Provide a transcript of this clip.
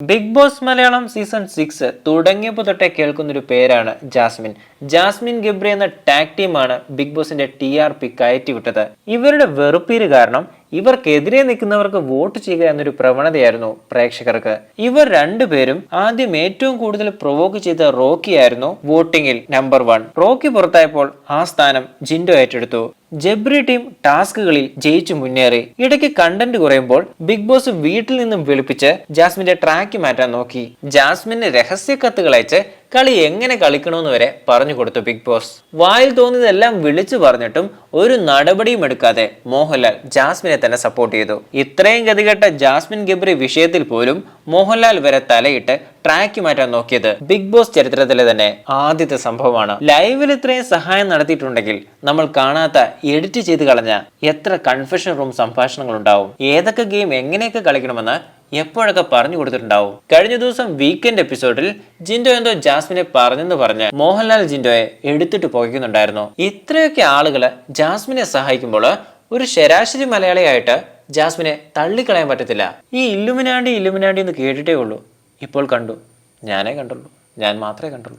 Bigg Boss Malayalam season six തുടങ്ങിയപ്പോൾ തൊട്ടേ കേൾക്കുന്നൊരു പേരാണ് ജാസ്മിൻ. ജാസ്മിൻ ഗബ്രി എന്ന ടാക് ടീമാണ് ബിഗ് ബോസിന്റെ ടി ആർ പി കയറ്റിവിട്ടത് ഇവരുടെ വെറുപ്പീര് കാരണം ഇവർക്കെതിരെ നിൽക്കുന്നവർക്ക് വോട്ട് ചെയ്യുക എന്നൊരു പ്രവണതയായിരുന്നു പ്രേക്ഷകർക്ക്. ഇവർ രണ്ടുപേരും ആദ്യം ഏറ്റവും കൂടുതൽ പ്രൊവോക്ക് ചെയ്ത റോക്കി ആയിരുന്നു വോട്ടിംഗിൽ നമ്പർ വൺ റോക്കി പുറത്തായപ്പോൾ ആ സ്ഥാനം ജിൻഡോ ഏറ്റെടുത്തു. ജബ്രി ടീം ടാസ്കുകളിൽ ജയിച്ചു മുന്നേറി. ഇടയ്ക്ക് കണ്ടന്റ് കുറയുമ്പോൾ ബിഗ് ബോസ് വീട്ടിൽ നിന്നും വിളിപ്പിച്ച് ജാസ്മിന്റെ ട്രാക്ക് മാറ്റാൻ നോക്കി. ജാസ്മിന് രഹസ്യ കത്തുകൾ അയച്ച് കളി എങ്ങനെ കളിക്കണമെന്ന് വരെ പറഞ്ഞു കൊടുത്തു ബിഗ് ബോസ് വായിൽ തോന്നിയതെല്ലാം വിളിച്ചു പറഞ്ഞിട്ടും ഒരു നടപടിയും എടുക്കാതെ മോഹൻലാൽ ജാസ്മിനെ തന്നെ സപ്പോർട്ട് ചെയ്തു. ഇത്രയും ഗതികെട്ട ജാസ്മിൻ ഗബ്രി വിഷയത്തിൽ പോലും മോഹൻലാൽ വരെ തലയിട്ട് ട്രാക്ക് മാറ്റാൻ നോക്കിയത് ബിഗ് ബോസ് ചരിത്രത്തിലെ തന്നെ ആദ്യത്തെ സംഭവമാണ്. ലൈവിൽ ഇത്രയും സഹായം നടത്തിയിട്ടുണ്ടെങ്കിൽ നമ്മൾ കാണാത്ത എഡിറ്റ് ചെയ്ത് കളഞ്ഞ എത്ര കൺഫെഷൻ റൂം സംഭാഷണങ്ങൾ ഉണ്ടാവും ഏതൊക്കെ ഗെയിം എങ്ങനെയൊക്കെ കളിക്കണമെന്ന് എപ്പോഴൊക്കെ പറഞ്ഞു കൊടുത്തിട്ടുണ്ടാവും? കഴിഞ്ഞ ദിവസം വീക്കെൻഡ് എപ്പിസോഡിൽ ജിൻഡോ എന്തോ ജാസ്മിനെ പറഞ്ഞെന്ന് പറഞ്ഞ് മോഹൻലാൽ ജിൻഡോയെ എടുത്തിട്ട് പോകുന്നുണ്ടായിരുന്നു ഇത്രയൊക്കെ ആളുകൾ ജാസ്മിനെ സഹായിക്കുമ്പോൾ ഒരു ശരാശരി മലയാളിയായിട്ട് ജാസ്മിനെ തള്ളിക്കളയാൻ പറ്റത്തില്ല. ഈ ഇല്ലുമിനാണ്ടി ഇല്ലുമിനാണ്ടി എന്ന് കേട്ടിട്ടേ ഉള്ളൂ. ഇപ്പോൾ കണ്ടു. ഞാനേ കണ്ടുള്ളൂ. ഞാൻ മാത്രമേ കണ്ടുള്ളൂ.